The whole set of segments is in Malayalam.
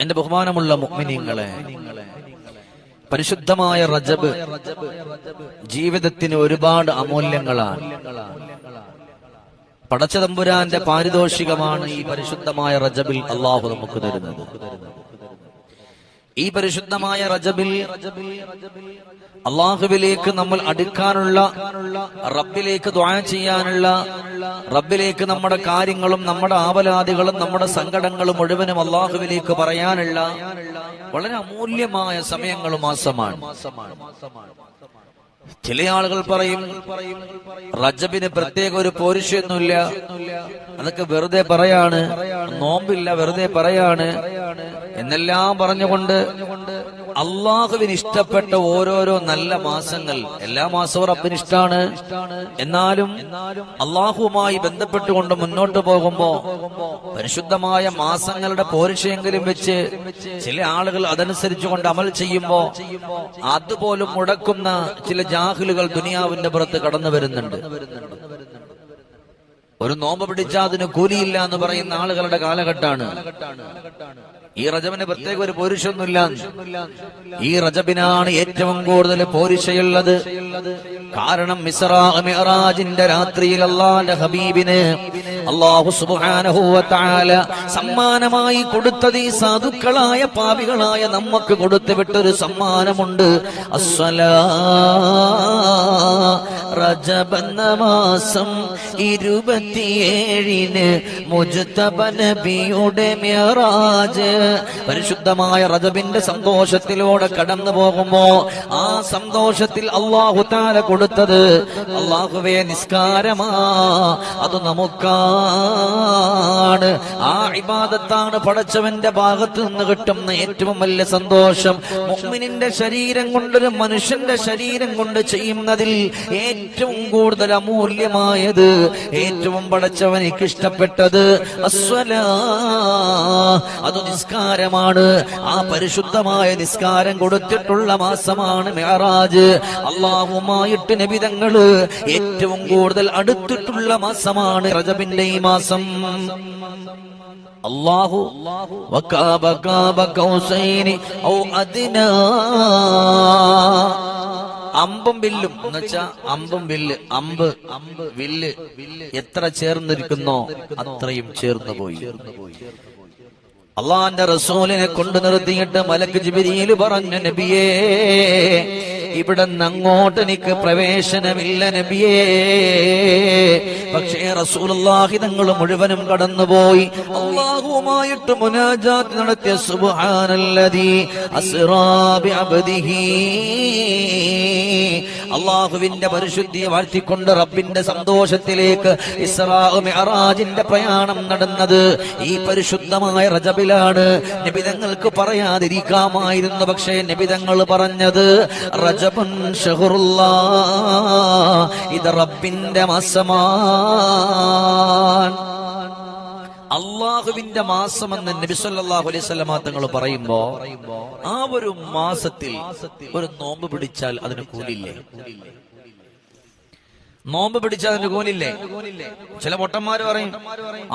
എന്റെ ബഹുമാനമുള്ള മുഅ്മിനീങ്ങളെ പരിശുദ്ധമായ റജബ് ജീവിതത്തിന് ഒരുപാട് അമൂല്യങ്ങളാണ്. പടച്ചതമ്പുരാന്റെ പാരിതോഷികമാണ് ഈ പരിശുദ്ധമായ റജബിൽ അള്ളാഹു നമുക്ക് തരുന്നത്. ഈ പരിശുദ്ധമായ റജബിൽ അള്ളാഹുവിലേക്ക് നമ്മൾ അടുക്കാനുള്ള റബ്ബിലേക്ക് ദ്വാ ചെയ്യാനുള്ള റബ്ബിലേക്ക് നമ്മുടെ കാര്യങ്ങളും നമ്മുടെ ആവലാദികളും നമ്മുടെ സങ്കടങ്ങളും മുഴുവനും അള്ളാഹുവിലേക്ക് പറയാനുള്ള വളരെ അമൂല്യമായ സമയങ്ങളും മാസമാണ്. ചില ആളുകൾ പറയും റജബിന് പ്രത്യേക ഒരു പോരിശയൊന്നുമില്ല അതൊക്കെ വെറുതെ പറയാണ് നോമ്പില്ല വെറുതെ പറയാണ്. എന്നെല്ലാം പറഞ്ഞുകൊണ്ട് അള്ളാഹുവിന് ഇഷ്ടപ്പെട്ട ഓരോരോ നല്ല മാസങ്ങൾ എല്ലാ മാസവും റബ്ബിന് ഇഷ്ടമാണ്. എന്നാലും അള്ളാഹുവുമായി ബന്ധപ്പെട്ടുകൊണ്ട് മുന്നോട്ട് പോകുമ്പോ പരിശുദ്ധമായ മാസങ്ങളുടെ പോരിഷയെങ്കിലും വെച്ച് ചില ആളുകൾ അതനുസരിച്ച് കൊണ്ട് അമൽ ചെയ്യുമ്പോ അതുപോലും മുടക്കുന്ന ചില ജാഹിലുകൾ ദുനിയാവിന്റെ പുറത്ത് കടന്നു വരുന്നുണ്ട്. ഒരു നോമ്പ് പിടിച്ചാൽ അതിന് കൂലിയില്ല എന്ന് പറയുന്ന ആളുകളുടെ കാലഘട്ടമാണ് ഈ റജബിന് പ്രത്യേക ഒരു പോരിശൊന്നുമില്ല ഈ റജബിനാണ് ഏറ്റവും കൂടുതൽ പോരിശയുള്ളത്. കാരണം മിസ്റാ മിഅറാജിന്റെ രാത്രിയിൽ അള്ളാന്റെ ഹബീബിന് അള്ളാഹു തആല സമ്മാനമായി കൊടുത്തത് ഈ സാധുക്കളായ പാപികളായ നമുക്ക് കൊടുത്തു വിട്ടൊരു സമ്മാനമുണ്ട്. അസ്വല മാസം ഇരുപത്തിയേഴിന് മുജുത്തബ നബിയുടെ മിറാജ് പരിശുദ്ധമായ റജബിന്റെ സന്തോഷത്തിലൂടെ കടന്നു പോകുമ്പോ ആ സന്തോഷത്തിൽ അള്ളാഹു താല കൊടുത്തത് അള്ളാഹുവേ നിസ്കാരമാ. അത് നമുക്കാണ്. ആ ഇബാദത്താണ് പടച്ചവന്റെ ഭാഗത്ത് നിന്ന് കിട്ടുന്ന ഏറ്റവും വലിയ സന്തോഷം. മുഅ്മിനിന്റെ ശരീരം കൊണ്ടൊരു മനുഷ്യന്റെ ശരീരം കൊണ്ട് ചെയ്യുന്നതിൽ ഏറ്റവും കൂടുതൽ അമൂല്യമായത് ഏറ്റവും പടച്ചവനിക്ക് ഇഷ്ടപ്പെട്ടത് അത് നിസ്കാരമാണ്. ആ പരിശുദ്ധമായ നിസ്കാരം കൊടുത്തിട്ടുള്ള മാസമാണ് മെഹറാജ് അള്ളാഹുമായിട്ട് നബിതങ്ങൾ ഏറ്റവും കൂടുതൽ അടുത്തിട്ടുള്ള മാസമാണ് റജബിന്റെ ഈ മാസം. അള്ളാഹു അമ്പും വില്ലും. എന്ന് വെച്ചാ അമ്പും വില്ല് അമ്പ് അമ്പ് വില്ല് എത്ര ചേർന്നിരിക്കുന്നോ അത്രയും ചേർന്നു പോയി അള്ളാന്റെ റസൂലിനെ കൊണ്ടു നിർത്തിയിട്ട് മലക്ക് ജിബിരിയിൽ പറഞ്ഞു നബിയേ ഇവിടെ അങ്ങോട്ട് എനിക്ക് പ്രവേശനമില്ല നബിയേ. പക്ഷേ റസൂലുള്ളാഹി തങ്ങൾ മുഴുവനും കടന്നുപോയി. അള്ളാഹുവുമായിട്ട് മുനാജാത്ത് നടത്തിയ സുബാനല്ലതി അസ്റാ ബിഅബ്ദിഹി അള്ളാഹുവിന്റെ പരിശുദ്ധിയെ വാഴ്ത്തിക്കൊണ്ട് റബ്ബിന്റെ സന്തോഷത്തിലേക്ക് ഇസ്രാജിന്റെ പ്രയാണം നടന്നത് ഈ പരിശുദ്ധമായ റജബിലാണ്. നിബിതങ്ങൾക്ക് പറയാതിരിക്കാമായിരുന്നു പക്ഷേ നിബിതങ്ങൾ പറഞ്ഞത് ഇത് റബ്ബിന്റെ മാസമാണ്. അള്ളാഹുവിന്റെ മാസമെന്ന് നബിസല്ലാഹു അലൈഹി തങ്ങൾ പറയുമ്പോ ആ ഒരു മാസത്തിൽ ഒരു നോമ്പ് പിടിച്ചാൽ അതിന് കൂലില്ലേ നോമ്പ് പിടിച്ച അതിന്റെ കൂലില്ലേ ചില പൊട്ടന്മാര് പറയും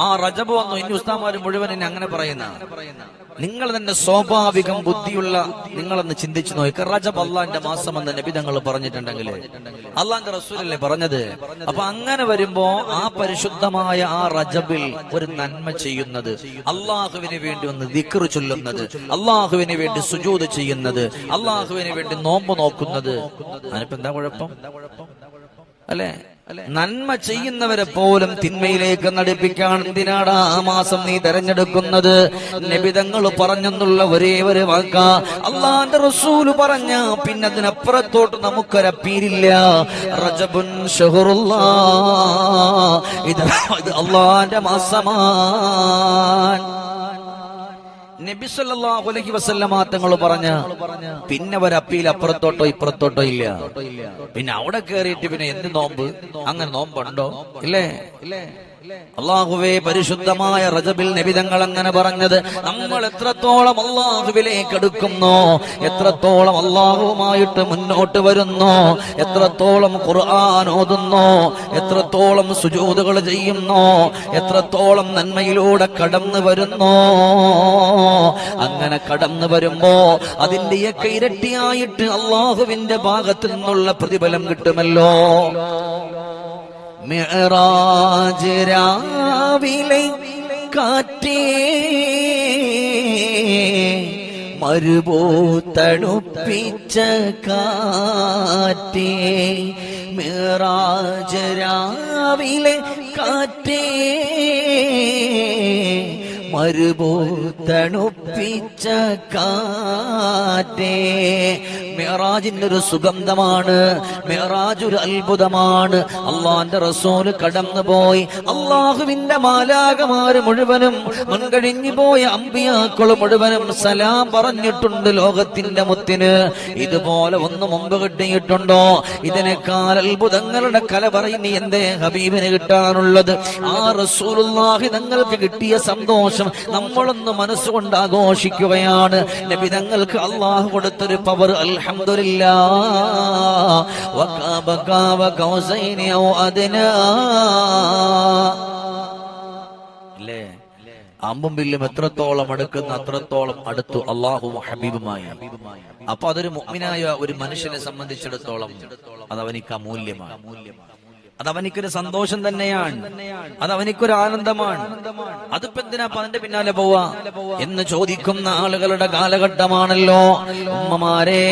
ആ റജബ് വന്നു ഇനി ഉസ്താമാര് മുഴുവൻ എന്നെ അങ്ങനെ പറയുന്ന. നിങ്ങൾ തന്നെ സ്വാഭാവികം ബുദ്ധിയുള്ള നിങ്ങളെന്ന് ചിന്തിച്ചു നോക്കി. റജബ് അള്ളാന്റെ എന്ന് നബി തങ്ങൾ പറഞ്ഞിട്ടുണ്ടെങ്കിൽ അള്ളാന്റെ റസൂലല്ലേ പറഞ്ഞത്? അപ്പൊ അങ്ങനെ വരുമ്പോ ആ പരിശുദ്ധമായ ആ റജബിൽ ഒരു നന്മ ചെയ്യുന്നത് അള്ളാഹുവിന് വേണ്ടി ഒന്ന് ദിക്റ് ചൊല്ലുന്നത് അള്ളാഹുവിന് വേണ്ടി സുജൂത് ചെയ്യുന്നത് അള്ളാഹുവിന് വേണ്ടി നോമ്പ് നോക്കുന്നത്. അതിനിപ്പോ എന്താ കുഴപ്പം? അല്ലെ? നന്മ ചെയ്യുന്നവരെ പോലും തിന്മയിലേക്ക് നടിപ്പിക്കാൻ എന്തിനാണ് ആ മാസം നീ തെരഞ്ഞെടുക്കുന്നത്? നിബിതങ്ങൾ പറഞ്ഞെന്നുള്ള ഒരേ ഒരു വാക്ക. അള്ളാന്റെ റസൂൽ പറഞ്ഞ പിന്നെ അതിനപ്പുറത്തോട്ട് നമുക്കൊരപ്പീരില്ല റജബുൻ ഇത് അള്ളാന്റെ മാസമാണ് നബി സല്ലല്ലാഹു അലൈഹി വസല്ലമ തങ്ങൾ പറഞ്ഞ പിന്നെ ഒരു അപ്പീൽ അപ്പുറത്തോട്ടോ ഇപ്പുറത്തോട്ടോ ഇല്ല. പിന്നെ അവിടെ കയറിയിട്ട് പിന്നെ എന്ത് നോമ്പ്? അങ്ങനെ നോമ്പുണ്ടോ? ഇല്ലേ? അള്ളാഹുവേ പരിശുദ്ധമായ റജബിൽ നബിതങ്ങൾ അങ്ങനെ പറഞ്ഞത് നമ്മൾ എത്രത്തോളം അള്ളാഹുവിലേക്ക് എടുക്കുന്നു എത്രത്തോളം അള്ളാഹുവുമായിട്ട് മുന്നോട്ട് വരുന്നു എത്രത്തോളം ഖുർആൻ ഓതുന്നു എത്രത്തോളം സുജൂതുകൾ ചെയ്യുന്നു എത്രത്തോളം നന്മയിലൂടെ കടന്നു വരുന്നു? അങ്ങനെ കടന്നു വരുമ്പോ അതിന്റെയൊക്കെ ഇരട്ടിയായിട്ട് അള്ളാഹുവിന്റെ ഭാഗത്തു നിന്നുള്ള പ്രതിഫലം കിട്ടുമല്ലോ. മിഅറാജ് രാവിലെ കാറ്റേ മരുഭൂത്തണുപ്പിച്ച കാറ്റേ. മിറാജ് രാവിലെ കാറ്റേ. മരുഭൂത്തണുപ്പിച്ച കാറ്റേ. മിറാജിന്റെ ഒരു സുഗന്ധമാണ് മെഹറാജ് ഒരു അത്ഭുതമാണ്. അള്ളാന്റെ റസൂൽ കടന്നുപോയി. അള്ളാഹുവിന്റെ മാലാകമാര് മുഴുവനും മുൻകഴിഞ്ഞു പോയ അമ്പിയാക്കൾ മുഴുവനും സലാം പറഞ്ഞിട്ടുണ്ട് ലോകത്തിന്റെ മുത്തിന്. ഇതുപോലെ ഒന്ന് മുമ്പ് കിട്ടിയിട്ടുണ്ടോ? ഇതിനേക്കാൾ അത്ഭുതങ്ങളുടെ കല പറയുന്ന എന്തേ ഹബീബിന് കിട്ടാനുള്ളത് ആ റസൂലുള്ളാഹി തങ്ങൾക്ക് കിട്ടിയ സന്തോഷം നമ്മളൊന്ന് മനസ്സുകൊണ്ട് ആഘോഷിക്കുകയാണ് ലഭിതങ്ങൾക്ക് അള്ളാഹു കൊടുത്തൊരു പവർ ഔ അമ്പും വില്ലും എത്രത്തോളം അടുക്കുന്ന അത്രത്തോളം അടുത്തു അള്ളാഹു ഹബീബുമായി. അപ്പൊ അതൊരു മുഅ്മിനായ ഒരു മനുഷ്യനെ സംബന്ധിച്ചിടത്തോളം അത് അവനിക്ക് അമൂല്യമാണ്. അത് അവനിക്കൊരു സന്തോഷം തന്നെയാണ്. അത് അവനിക്കൊരു ആനന്ദമാണ്. അതിപ്പോ എന്തിനാ അതിന്റെ പിന്നാലെ പോവാ? എന്ന് ചോദിക്കുന്ന ആളുകളുടെ കാലഘട്ടമാണല്ലോ. ഉമ്മമാരെ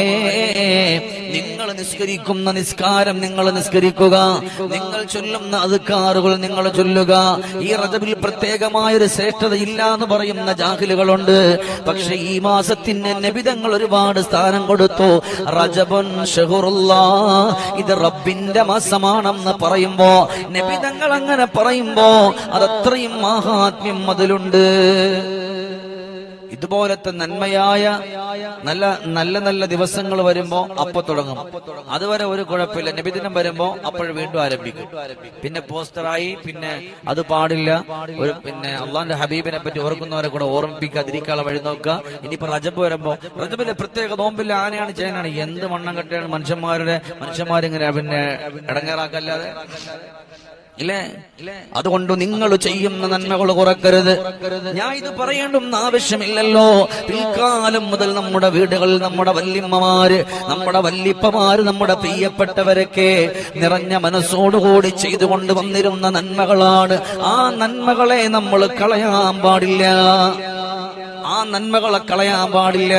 നിങ്ങൾ നിസ്കരിക്കുന്ന നിസ്കാരം നിങ്ങൾ നിസ്കരിക്കുക. നിങ്ങൾ ചൊല്ലുന്ന അതുക്കാറുകൾ നിങ്ങൾ ചൊല്ലുക. ഈ റജബിൽ പ്രത്യേകമായ ഒരു ശ്രേഷ്ഠത ഇല്ല എന്ന് പറയുന്ന ജാഹിലുകളുണ്ട്. പക്ഷെ ഈ മാസത്തിന് നബിതങ്ങൾ ഒരുപാട് സ്ഥാനം കൊടുത്തു. റജബൻ ഇത് റബ്ബിന്റെ മാസമാണെന്ന് പറയുമ്പോ നബിതങ്ങൾ അങ്ങനെ പറയുമ്പോ അതത്രയും മഹാത്മ്യം അതിലുണ്ട്. ഇതുപോലത്തെ നന്മയായ നല്ല നല്ല നല്ല ദിവസങ്ങൾ വരുമ്പോ അപ്പൊ തുടങ്ങും. അതുവരെ ഒരു കുഴപ്പമില്ല. നബിദിനം വരുമ്പോ അപ്പോൾ വീണ്ടും ആരംഭിക്കും. പിന്നെ പോസ്റ്ററായി പിന്നെ അത് പാടില്ല. ഒരു പിന്നെ അള്ളാന്റെ ഹബീബിനെ പറ്റി ഓർക്കുന്നവരെ കൂടെ ഓർമ്മിപ്പിക്കാതിരിക്കാനുള്ള വഴി നോക്കുക. ഇനിയിപ്പോ റജബ് വരുമ്പോ റജബിലെ പ്രത്യേക നോമ്പില്ല. ആനയാണ് ചെയ്യാനാണ് എന്ത് മണ്ണം കെട്ടിയാണ് മനുഷ്യന്മാരുടെ മനുഷ്യന്മാരിങ്ങനെ പിന്നെ ഇടങ്ങേറാക്കല്ലാതെ? ഇല്ലേ? അതുകൊണ്ട് നിങ്ങൾ ചെയ്യുന്ന നന്മകൾ കുറക്കരുത്. ഞാൻ ഇത് പറയേണ്ടുന്ന ആവശ്യമില്ലല്ലോ. പിൽക്കാലം മുതൽ നമ്മുടെ വീടുകളിൽ നമ്മുടെ വല്യമ്മമാര് നമ്മുടെ വല്യപ്പമാര് നമ്മുടെ പ്രിയപ്പെട്ടവരൊക്കെ നിറഞ്ഞ മനസ്സോടുകൂടി ചെയ്തുകൊണ്ട് വന്നിരുന്ന നന്മകളാണ്. ആ നന്മകളെ നമ്മൾ കളയാൻ പാടില്ല. ആ നന്മകളെ കളയാൻ പാടില്ല.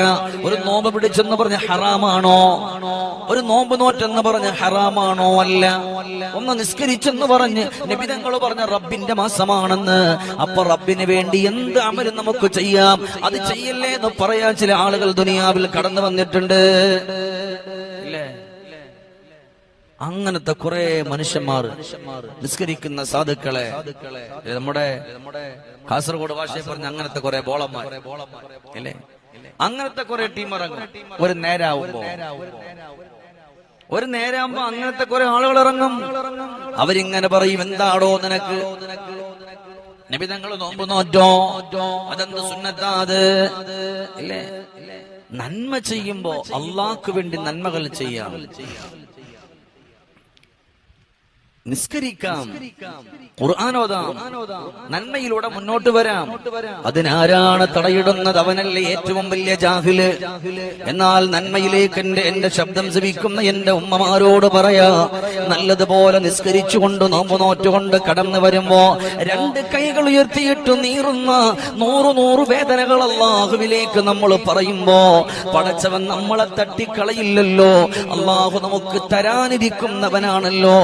ഒരു നോമ്പ് പിടിച്ചെന്ന് പറഞ്ഞ ഹറാമാണോ? ഒരു നോമ്പ് നോറ്റെന്ന് പറഞ്ഞ ഹറാമാണോ അല്ല? ഒന്ന് നിസ്കരിച്ചെന്ന് പറഞ്ഞ് നിബിതങ്ങൾ പറഞ്ഞ റബ്ബിന്റെ മാസമാണെന്ന്. അപ്പൊ റബ്ബിന് വേണ്ടി എന്ത് അമലും നമുക്ക് ചെയ്യാം? അത് ചെയ്യല്ലേ എന്ന് പറയാൻ ചില ആളുകൾ ദുനിയാവിൽ കടന്നു വന്നിട്ടുണ്ട്. അങ്ങനത്തെ കുറെ മനുഷ്യന്മാർ നിസ്കരിക്കുന്ന സാധുക്കളെ നമ്മുടെ കാസർഗോഡ് ഭാഷയെ പറഞ്ഞ അങ്ങനത്തെ കുറെ ബോളന്മാർ. അല്ലേ അങ്ങനത്തെ കുറെ ടീം ഇറങ്ങും ഒരു നേരാവുമ്പോ. ഒരു നേരാകുമ്പോ അങ്ങനത്തെ കുറെ ആളുകൾ ഇറങ്ങും അവരിങ്ങനെ പറയും എന്താടോ നിനക്ക്? നബിതങ്ങൾ നോമ്പ് നോറ്റോ? അതെന്ത് സുന്നത്താത് ഇല്ലേ? നന്മ ചെയ്യുമ്പോ അള്ളാഹ്ക്ക് വേണ്ടി നന്മകൾ ചെയ്യാം. നിസ്കരിക്കാം. ഖുർആാനോദാം നന്മയിലൂടെ മുന്നോട്ട് വരാം. അതിനാരാണ് തടയിടുന്നത് അവനല്ലേ ഏറ്റവും വലിയ ജാഹിൽ? എന്നാൽ നന്മയിലേക്ക് എന്റെ എന്റെ ശബ്ദം ശ്രമിക്കുന്ന എന്റെ ഉമ്മമാരോട് പറയാ നല്ലതുപോലെ നിസ്കരിച്ചുകൊണ്ട് നോമ്പ് നോറ്റുകൊണ്ട് കടന്നു വരുമ്പോ രണ്ട് കൈകൾ ഉയർത്തിയിട്ട് നീറുന്ന നൂറു നൂറ് വേദനകൾ അള്ളാഹുവിലേക്ക് നമ്മൾ പറയുമ്പോ പടച്ചവൻ നമ്മളെ തട്ടിക്കളയില്ലല്ലോ. അള്ളാഹു നമുക്ക് തരാനിരിക്കുന്നവനാണല്ലോ.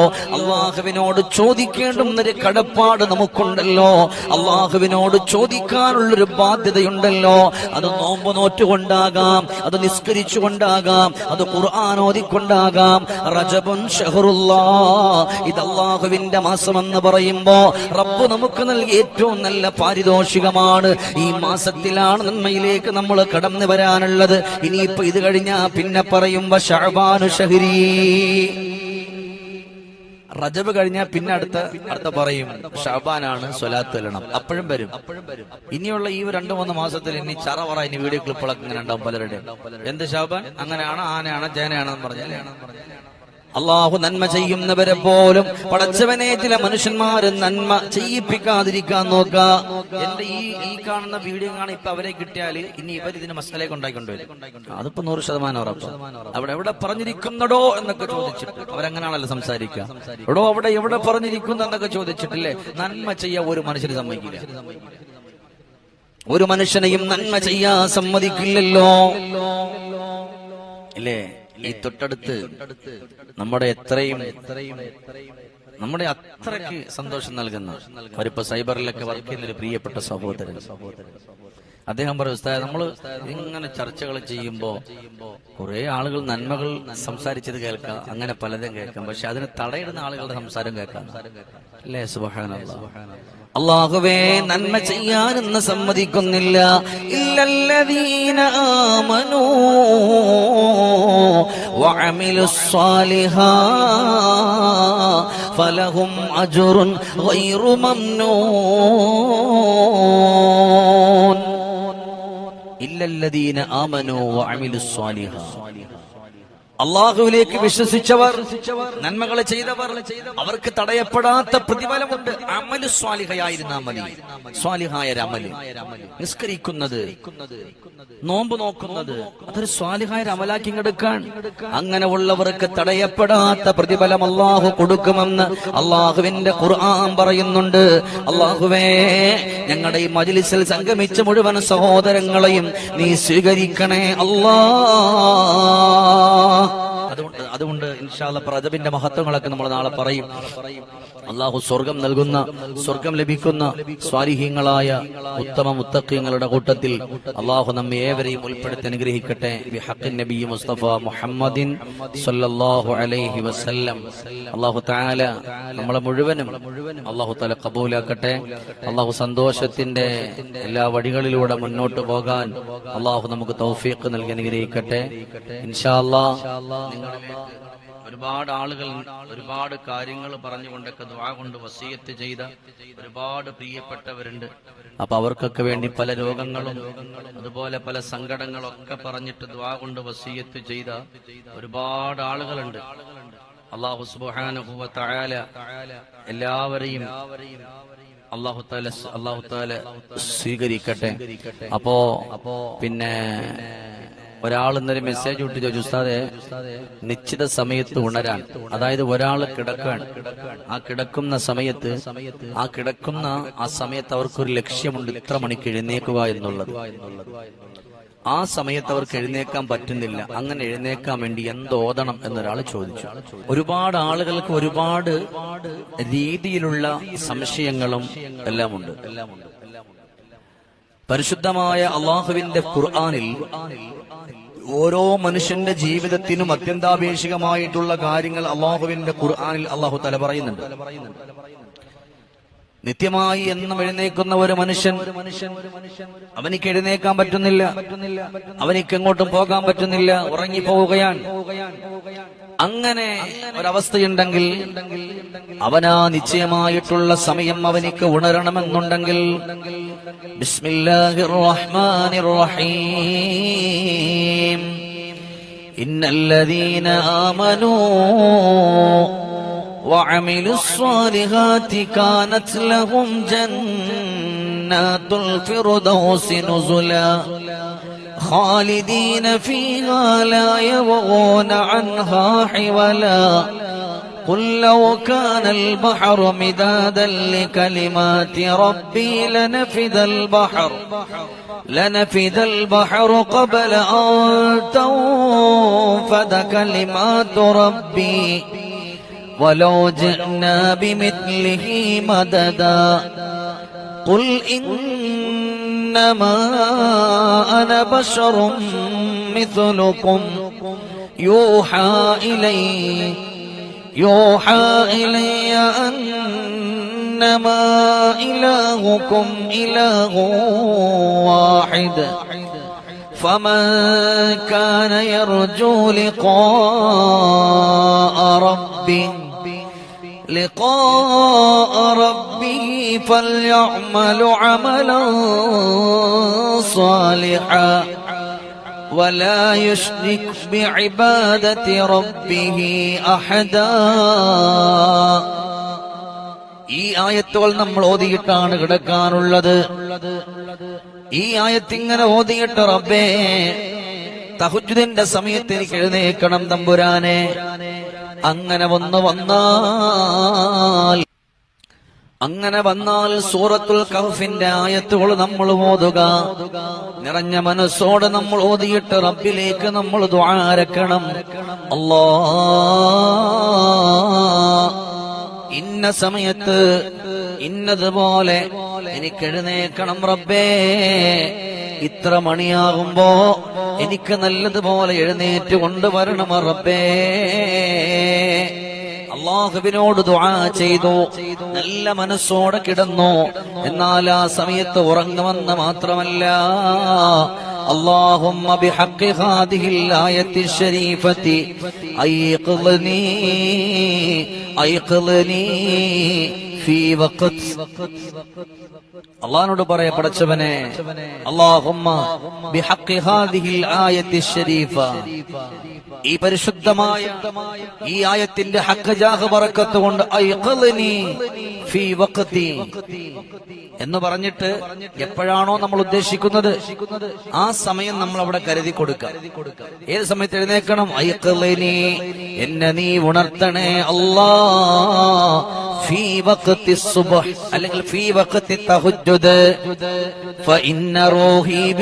അള്ളാഹുവിനോട് ചോദിക്കേണ്ടുന്നൊരു കടപ്പാട് നമുക്കുണ്ടല്ലോ. അള്ളാഹുവിനോട് ചോദിക്കാനുള്ളൊരു ബാധ്യതയുണ്ടല്ലോ. അത് നോമ്പ് നോറ്റുകൊണ്ടാകാം അത് നിസ്കരിച്ചുകൊണ്ടാകാം അത് ഖുർആാനോദിക്കൊണ്ടാകാം റജബുൻ ഇത് അള്ളാഹുവിന്റെ മാസമെന്ന് പറയുമ്പോ റബ്ബ് നമുക്ക് നൽകിയ ഏറ്റവും നല്ല പാരിതോഷികമാണ്. ഈ മാസത്തിലാണ് നന്മയിലേക്ക് നമ്മൾ കടന്നു വരാനുള്ളത്. ഇനിയിപ്പോ ഇത് കഴിഞ്ഞാ പിന്നെ ഷഹബാനു ഷഹരീ. റജബ് കഴിഞ്ഞാൽ പിന്നെ അടുത്ത അടുത്ത പറയും ഷാബാനാണ് സ്വലാത്ത് വരണം അപ്പോഴും വരും. ഇനിയുള്ള ഈ രണ്ടു മൂന്ന് മാസത്തിൽ ഇനി ചറവറ ഇനി വീഡിയോ ക്ലിപ്പുകളൊക്കെ ഇങ്ങനെ ഉണ്ടാവും പലരുടെ എന്ത് ഷാബാൻ? അങ്ങനെയാണ് ആനയാണ് ചേനയാണെന്ന് പറഞ്ഞാൽ അള്ളാഹു നന്മ ചെയ്യുന്നവരെ പോലും പടച്ചവനെ ചില മനുഷ്യന്മാര് നന്മ ചെയ്യിപ്പിക്കാതിരിക്കാൻ നോക്ക എന്റെ ഈ ഈ കാണുന്ന വീഡിയോ കാണാൻ ഇപ്പൊ അവരെ കിട്ടിയാൽ ഇനി ഇവർ ഇതിന് മസാല കൊണ്ടായിക്കൊണ്ടുവരും അതിപ്പോ നൂറ് ശതമാനം ഉറപ്പ്. അവിടെ എവിടെ പറഞ്ഞിരിക്കുന്നടോ എന്നൊക്കെ ചോദിച്ചിട്ട് അവരങ്ങനെയാണല്ലോ സംസാരിക്കുക. എടോ അവിടെ എവിടെ പറഞ്ഞിരിക്കുന്നു എന്നൊക്കെ ചോദിച്ചിട്ടില്ലേ? നന്മ ചെയ്യാൻ ഒരു മനുഷ്യന് സമ്മതിക്കില്ല. ഒരു മനുഷ്യനെയും നന്മ ചെയ്യാൻ സമ്മതിക്കില്ലല്ലോ. ഇല്ലേ? ഈ തൊട്ടടുത്ത് നമ്മുടെ എത്രയും നമ്മുടെ അത്രയ്ക്ക് സന്തോഷം നൽകുന്ന അവരിപ്പോ സൈബറിലൊക്കെ വർക്ക് ചെയ്യുന്ന ഒരു പ്രിയപ്പെട്ട സഹോദരൻ. അദ്ദേഹം പറയും ഉസ്താദ് നമ്മൾ ഇങ്ങനെ ചർച്ചകൾ ചെയ്യുമ്പോ കുറെ ആളുകൾ നന്മകൾ സംസാരിച്ചത് കേൾക്കാം അങ്ങനെ പലതും കേൾക്കാം പക്ഷെ അതിന് തടയിടുന്ന ആളുകളുടെ സംസാരം കേൾക്കാം. അല്ലേ? സുബഹാനല്ലാ. അള്ളാഹുവേ നന്മ ചെയ്യാനെന്ന് സമ്മതിക്കുന്നില്ല ഇല്ലല്ലദീന ആമനൂ وعملوا الصالحات فلهم أجر غير ممنون إلا الذين آمنوا وعملوا الصالحات അള്ളാഹുവിലേക്ക് വിശ്വസിച്ചവർ നന്മകൾ ചെയ്തവർ അവർക്ക് തടയപ്പെടാത്ത പ്രതിഫലമുണ്ട്. അമലു സ്വാലിഹയായിരുന്ന അമലി സ്വാലിഹായ അമൽ. നിസ്കരിക്കുന്നത് നോമ്പ് നോക്കുന്നത് അതൊരു സ്വാലിഹായ അമലാക്കി എടുക്കാൻ. അങ്ങനെ ഉള്ളവർക്ക് തടയപ്പെടാത്ത പ്രതിഫലം അള്ളാഹു കൊടുക്കുമെന്ന് അള്ളാഹുവിന്റെ ഖുർആൻ പറയുന്നുണ്ട്. അള്ളാഹുവേ ഞങ്ങളുടെ ഈ മജിലിസിൽ സംഗമിച്ച മുഴുവൻ സഹോദരങ്ങളെയും നീ സ്വീകരിക്കണേ അല്ലാ. അതുകൊണ്ട് അതുകൊണ്ട് ഇൻഷാല്ല പ്രജബിന്റെ മഹത്വങ്ങളൊക്കെ നമ്മൾ നാളെ പറയും. അള്ളാഹു സ്വർഗം നൽകുന്ന സ്വർഗം ലഭിക്കുന്ന സ്വാലിഹ്യങ്ങളായ ഉത്തമ മുത്തഖ്യങ്ങളുടെ കൂട്ടത്തിൽ അള്ളാഹു നമ്മെ ഏവരെയും ഉൾപ്പെടുത്തി അനുഗ്രഹിക്കട്ടെ. നബി മുസ്തഫ മുഹമ്മദിൻ അലൈഹി വസല്ലം. അള്ളാഹു താല നമ്മളെ മുഴുവനും അള്ളാഹു താല കബൂലാക്കട്ടെ. അള്ളാഹു സന്തോഷത്തിന്റെ എല്ലാ വഴികളിലൂടെ മുന്നോട്ട് പോകാൻ അള്ളാഹു നമുക്ക് തൗഫീഖ് നൽകി അനുഗ്രഹിക്കട്ടെ. ഇൻഷാ അല്ലാഹ് നിങ്ങളിലേക്ക് ഒരുപാട് ആളുകൾ ഒരുപാട് കാര്യങ്ങൾ പറഞ്ഞുകൊണ്ടൊക്കെ ദ്വാ കൊണ്ട് വസീയത്ത് ചെയ്ത ഒരുപാട് പ്രിയപ്പെട്ടവരുണ്ട്. അപ്പൊ അവർക്കൊക്കെ വേണ്ടി പല രോഗങ്ങളും അതുപോലെ പല സങ്കടങ്ങളൊക്കെ പറഞ്ഞിട്ട് ദ്വാ കൊണ്ട് വസീയത്ത് ചെയ്ത ഒരുപാട് ആളുകളുണ്ട്. അള്ളാഹു സുബ്ഹാനഹു വ തആല എല്ലാവരെയും അള്ളാഹു താല അള്ളാഹു താല സ്വീകരിക്കട്ടെ. അപ്പോ അപ്പോ പിന്നെ ഒരാൾ ഇന്നൊരു മെസ്സേജ് വിട്ട് ചോദിച്ചു ഉസ്താദെ നിശ്ചിത സമയത്ത് ഉണരാൻ അതായത് ഒരാൾ കിടക്കാൻ ആ കിടക്കുന്ന സമയത്ത് ആ കിടക്കുന്ന ആ സമയത്ത് അവർക്കൊരു ലക്ഷ്യമുണ്ട് ഇത്ര മണിക്ക് എഴുന്നേക്കുക എന്നുള്ളത്. ആ സമയത്ത് അവർക്ക് എഴുന്നേക്കാൻ പറ്റുന്നില്ല. അങ്ങനെ എഴുന്നേക്കാൻ വേണ്ടി എന്തോതണം എന്നൊരാൾ ചോദിച്ചു. ഒരുപാട് ആളുകൾക്ക് ഒരുപാട് രീതിയിലുള്ള സംശയങ്ങളും എല്ലാം ഉണ്ട് പരിശുദ്ധമായ അള്ളാഹുവിന്റെ ഖുർആാനിൽ ഓരോ മനുഷ്യന്റെ ജീവിതത്തിനും അത്യന്താപേക്ഷികമായിട്ടുള്ള കാര്യങ്ങൾ അള്ളാഹുവിന്റെ ഖുർആാനിൽ അള്ളാഹു തല പറയുന്നുണ്ട്. നിത്യമായി എന്നും എഴുന്നേക്കുന്ന ഒരു മനുഷ്യൻ അവനിക്ക് എഴുന്നേക്കാൻ പറ്റുന്നില്ല. അവനിക്ക് എങ്ങോട്ടും പോകാൻ പറ്റുന്നില്ല. ഉറങ്ങിപ്പോവുകയാണ്. അങ്ങനെ ഒരവസ്ഥയുണ്ടെങ്കിൽ അവനാ നിശ്ചയമായിട്ടുള്ള സമയം അവനിക്ക് ഉണരണമെന്നുണ്ടെങ്കിൽ ബിസ്മില്ലാഹിർ റഹ്മാനിർ റഹീം ഇന്നല്ലദീന ആമനൂ وعملوا الصالحات كانت لهم جنات الفردوس نزلا خالدين فيها لا يبغون عنها حولا. قل لو كان البحر مدادا لكلمات ربي لنفذ البحر. لنفذ البحر قبل أن تنفذ كلمات ربي. ولو جئنا بمثله مددا. قل إنما أنا بشر مثلكم. يوحى إلي يوحى إلي أنما إلهكم إله واحد. فمن كان يرجو لقاء ربه لقاء ربه فليعمل عملا صالحا ولا يشرك بعبادة ربه أحدا ഈ ആയത്തുകൾ നമ്മൾ ഓതിയിട്ടാണ് കിടക്കാനുള്ളത് ഈ ആയത്തിങ്ങനെ ഓതിയിട്ട് റബ്ബേ തഹുജുദിന്റെ സമയത്ത് എനിക്ക് എഴുന്നേക്കണം തമ്പുരാനെ അങ്ങനെ വന്ന് വന്നാൽ അങ്ങനെ വന്നാൽ സൂറത്തുൽ കഹഫിന്റെ ആയത്തുകൾ നമ്മൾ ഓതുക. നിറഞ്ഞ മനസ്സോടെ നമ്മൾ ഓതിയിട്ട് റബ്ബിലേക്ക് നമ്മൾ ദ്വാരക്കണം അല്ലാ ഇന്ന സമയത്ത് ഇന്നതുപോലെ എനിക്ക് എഴുന്നേക്കണം റബ്ബേ. ഇത്ര മണിയാകുമ്പോ എനിക്ക് നല്ലതുപോലെ എഴുന്നേറ്റ് കൊണ്ടുവരണം റബ്ബേ. അള്ളാഹുവിനോട് ദുആ ചെയ്തു നല്ല മനസ്സോടെ കിടന്നു എന്നാൽ ആ സമയത്ത് ഉറങ്ങുമെന്ന് മാത്രമല്ല اللهم بحق هذه الآية الشريفة أيقظني أيقظني في وقت അള്ളഹാനോട് പറയ പടച്ചവനെ ഈ പരിശുദ്ധമായ ഈ ആയത്തിന്റെ ഹക്കജാഹ് പറക്കത്ത് കൊണ്ട് എന്ന് പറഞ്ഞിട്ട് എപ്പോഴാണോ നമ്മൾ ഉദ്ദേശിക്കുന്നത്? ആ സമയം നമ്മൾ അവിടെ കരുതി കൊടുക്കാം. ഏത് സമയത്ത് എഴുന്നേക്കണം ഐക്കലിനി എന്നെ നീ ഉണർത്തണേ അല്ലാ ഫീ സുബ്ഹ് അല്ലെങ്കിൽ ഫീ വഖത്തി തഹജ്ജുദ്. ഫഇന്ന റൂഹി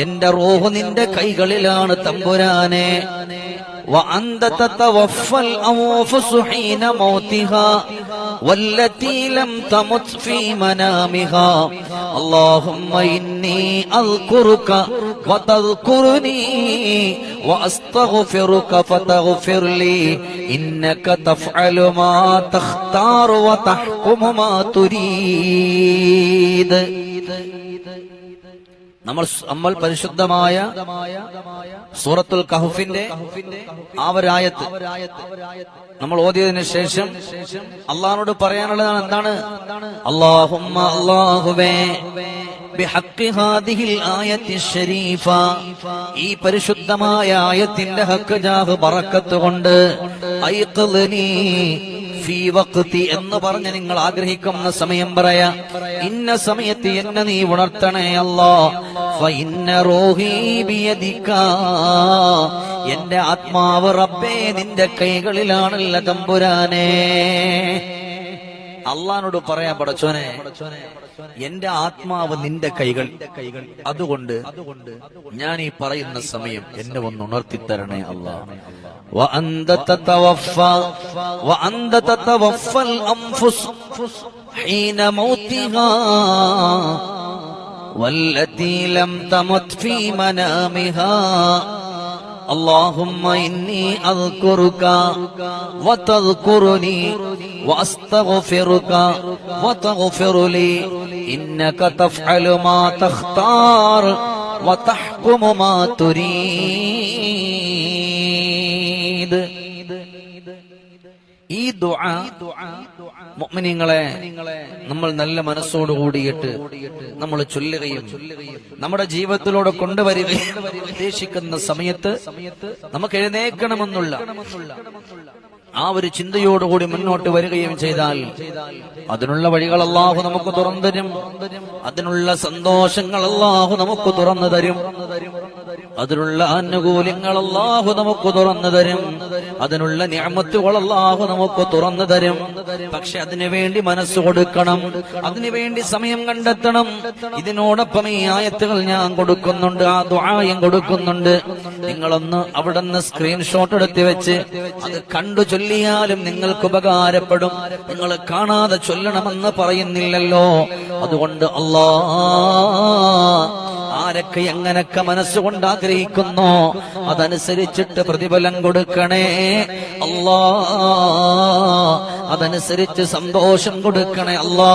എന്റെ റൂഹ് നിന്റെ കൈകളിലാണ് തമ്പുരാനെ. وأنت تتوفى الأنفس حين موتها والتي لم تمت في منامها. اللهم إني أذكرك وتذكرني وأستغفرك فتغفر لي. إنك تفعل ما تختار وتحكم ما تريد. നമ്മൾ നമ്മൾ പരിശുദ്ധമായ സൂറത്തുൽ കഹുഫിന്റെ ആ ഒരായത്ത് നമ്മൾ ഓതിയതിനു ശേഷം അള്ളഹാനോട് പറയാനുള്ളതാണ് എന്താണ്? അള്ളാഹുമ്മ അള്ളാഹുവേ ഈ പരിശുദ്ധമായ ആയത്തിന്റെ ഹക്ക് ജാഹ് ബറക്കത്ത് കൊണ്ട് ഐഖ്ളിനി എന്ന് പറഞ്ഞ് നിങ്ങൾ ആഗ്രഹിക്കുന്ന സമയം പറയാ. ഇന്ന സമയത്ത് എന്നെ നീ ഉണർത്തണേ അല്ലാ. ഫഇന്ന റൂഹി ബിയദിക ആത്മാവ് റബ്ബേ നിന്റെ കൈകളിലാണല്ല തമ്പുരാനേ. അള്ളഹാനോട് പറയാൻ പടച്ചോനെ. എന്റെ ആത്മാവ് നിന്റെ കൈകൾ അതുകൊണ്ട് ഞാൻ ഈ പറയുന്ന സമയം എന്നെ ഒന്ന് ഉണർത്തിത്തരണേ അല്ലാ وأنت تتوفى وأنت تتوفى الأنفس حين موتها والتي لم تمت في منامها اللهم إني أذكرك وتذكرني وأستغفرك وتغفر لي إنك تفعل ما تختار وتحكم ما تريد ഈ ദുആ മുഅ്മിനീങ്ങളെ നമ്മൾ നല്ല മനസ്സോട് കൂടിയിട്ട് നമ്മൾ ചൊല്ലുകയും നമ്മുടെ ജീവിതത്തിലൂടെ കൊണ്ടുവരികയും ഉദ്ദേശിക്കുന്ന സമയത്ത് നമുക്ക് എഴുന്നേക്കണമെന്നുള്ള ആ ഒരു ചിന്തയോടുകൂടി മുന്നോട്ട് വരികയും ചെയ്താൽ അതിനുള്ള വഴികൾ അള്ളാഹു നമുക്ക് തുറന്നു തരും. അതിനുള്ള സന്തോഷങ്ങൾ അള്ളാഹു നമുക്ക് തുറന്നു തരും. അതിനുള്ള ആനുകൂല്യങ്ങൾ അള്ളാഹു നമുക്ക് തുറന്നു തരും. അതിനുള്ള ഞാമത്തുകൾ അള്ളാഹു നമുക്ക് തുറന്നു തരും. പക്ഷെ അതിനുവേണ്ടി മനസ്സ് കൊടുക്കണം. അതിനുവേണ്ടി സമയം കണ്ടെത്തണം. ഇതിനോടൊപ്പം ഈ ആയത്തുകൾ ഞാൻ കൊടുക്കുന്നുണ്ട് ആ ദുആയും കൊടുക്കുന്നുണ്ട്. നിങ്ങളൊന്ന് അവിടെ നിന്ന് സ്ക്രീൻഷോട്ട് എടുത്ത് വെച്ച് അത് കണ്ടു ചൊല്ലിയാലും നിങ്ങൾക്ക് ഉപകാരപ്പെടും. നിങ്ങൾ കാണാതെ ചൊല്ലണമെന്ന് പറയുന്നില്ലല്ലോ. അതുകൊണ്ട് അല്ലാ ആരൊക്കെ എങ്ങനൊക്കെ മനസ്സുകൊണ്ട് ആഗ്രഹിക്കുന്നു? അതനുസരിച്ചിട്ട് പ്രതിഫലം കൊടുക്കണേ. അല്ലാ. അതനുസരിച്ച് സന്തോഷം കൊടുക്കണേ. അല്ലാ.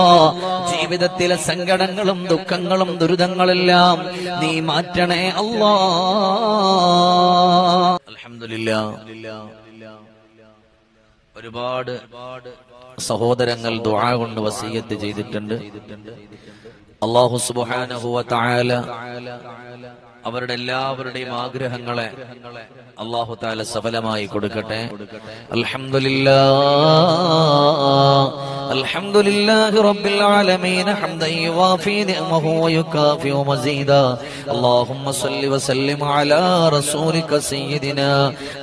ജീവിതത്തിലെ സങ്കടങ്ങളും ദുഃഖങ്ങളും ദുരിതങ്ങളെല്ലാം നീ മാറ്റണേ. അല്ലാ. അൽഹംദുലില്ലാ. ഒരുപാട് സഹോദരങ്ങൾ ദുആ കൊണ്ട് വസീയത്ത് ചെയ്തിട്ടുണ്ട്. അള്ളാഹു സുബ്ഹാനഹു വ തആല അവരുടെ എല്ലാവരുടെയും ആഗ്രഹങ്ങളെ അള്ളാഹു താല സഫലമായി കൊടുക്കട്ടെ അൽഹംദുലില്ലാ അൽഹംദുലില്ലാഹി റബ്ബിൽ ആലമീൻ ഹംദൻ യുവാഫി നിഅമഹു വയുകാഫി മസീദാ اللهم صل وسلم على رسولك سيدنا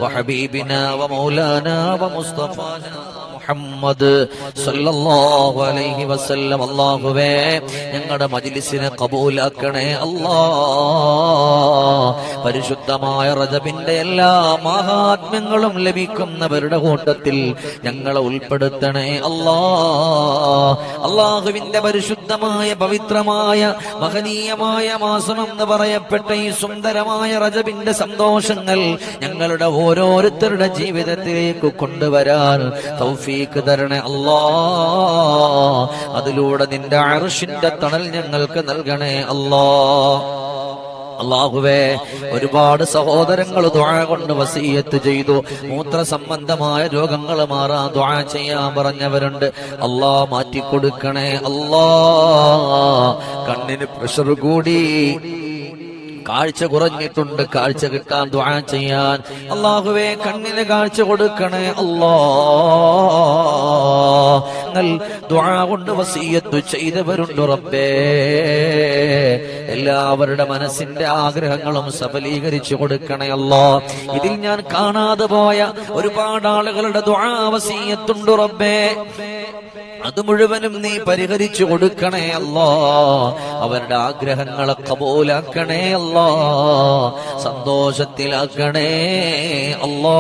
وحبيبنا ومولانا ومصطفانا മുഹമ്മദ് സല്ലല്ലാഹു അലൈഹി വസല്ലം. അല്ലാഹുവേ ഞങ്ങളുടെ മജ്ലിസിനെ കബൂലാക്കണേ അല്ലാ. പരിശുദ്ധമായ റജബിന്റെ എല്ലാ മഹാത്മ്യങ്ങളും ലഭിക്കുന്നവരുടെ കൂട്ടത്തിൽ ഞങ്ങളെ ഉൾപ്പെടുത്തണേ അല്ലാ. അള്ളാഹുവിന്റെ പരിശുദ്ധമായ പവിത്രമായ മഹനീയമായ മാസം എന്ന് പറയപ്പെട്ട ഈ സുന്ദരമായ റജബിന്റെ സന്തോഷങ്ങൾ ഞങ്ങളുടെ ഓരോരുത്തരുടെ ജീവിതത്തിലേക്ക് കൊണ്ടുവരാൻ തൗഫീഖ് തരണേ അല്ലാ. അതിലൂടെ നിന്റെ അർഷിന്റെ തണൽ ഞങ്ങൾക്ക് നൽകണേ അല്ലാ. അള്ളാഹുവേ ഒരുപാട് സഹോദരങ്ങൾ ദ്വാ കൊണ്ട് വസീയത്ത് ചെയ്തു. മൂത്ര സംബന്ധമായ രോഗങ്ങൾ മാറാൻ ദ്വാ ചെയ്യാൻ പറഞ്ഞവരുണ്ട്. അള്ളാ മാറ്റിക്കൊടുക്കണേ അല്ലാ. കണ്ണിന് പ്രഷർ കൂടി. കാഴ്ച കുറഞ്ഞിട്ടുണ്ട്. കാഴ്ച കിട്ടാൻ ദുആ ചെയ്യാൻ. അള്ളാഹുവേ കണ്ണിന് കാഴ്ച കൊടുക്കണേ. അല്ലാ. ദുആ കൊണ്ട് വസിയത്ത് ചെയ്തവരുണ്ട് റബ്ബേ. എല്ലാവരുടെ മനസ്സിന്റെ ആഗ്രഹങ്ങളും സഫലീകരിച്ചു കൊടുക്കണേ അല്ലാ. ഇതിൽ ഞാൻ കാണാതെ പോയ ഒരുപാട് ആളുകളുടെ ദ്വാ വസീയത്തുണ്ട് റബ്ബേ. അത് മുഴുവനും നീ പരിഹരിച്ചു കൊടുക്കണേ അല്ലോ അവരുടെ ആഗ്രഹങ്ങളെ കബൂലാക്കണേ അല്ലോ സന്തോഷത്തിലാക്കണേ അല്ലോ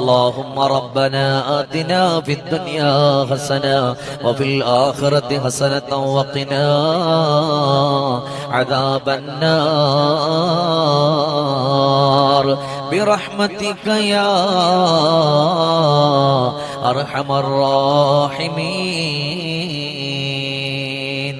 اللهم ربنا آتنا في الدنيا حسنة وفي الآخرة حسنة وقنا عذاب النار برحمتك يا أرحم الراحمين.